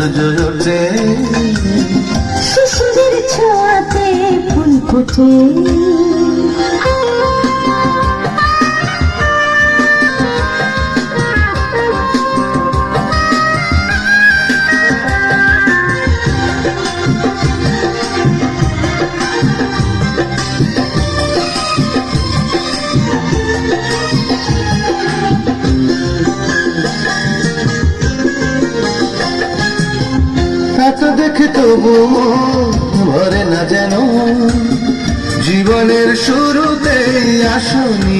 সূর্য ওঠে শিশিরের ছোঁয়াতে ফুল ফোটে। তবু ভরে না যেন। জীবনের শুরুতেই আসনি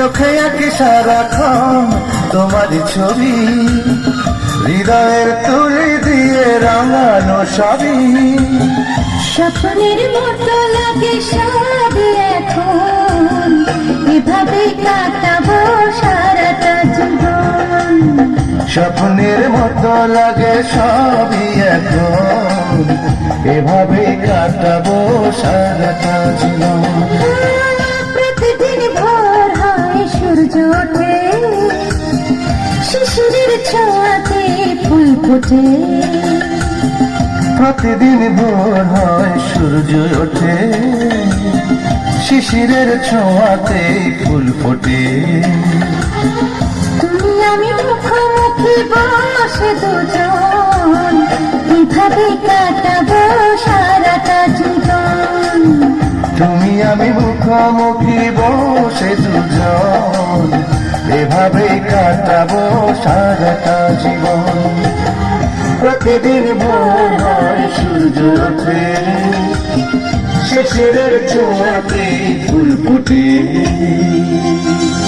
চোখে আঁকি সারাক্ষণ তোমার ছবি। হৃদয়ের তুলি দিয়ে রাঙানো সবই। স্বপ্নের মতো লাগে সব এখন। এভাবে কাটাবো সারাটা জীবন। স্বপ্নের মতো লাগে সবই এখন। এভাবে কাটাবো সারাটা জীবন। শিশিরের ছোঁয়াতে ফুল ফোটে। প্রতিদিন ভোর হয় সূর্য ওঠে। শিশিরের ছোঁয়াতে ফুল ফোটে। তুমি আমি মুখোমুখি বসে দুজন এভাবে কাটাবো সারাটা জীবন? তুমি আমি মুখোমুখি বসে দুজন এভাবে কাটাবো সারাটা জীবন প্রতিদিন চোখে সূর্য শিশিরের ছোঁয়াতে ফুল ফুটে।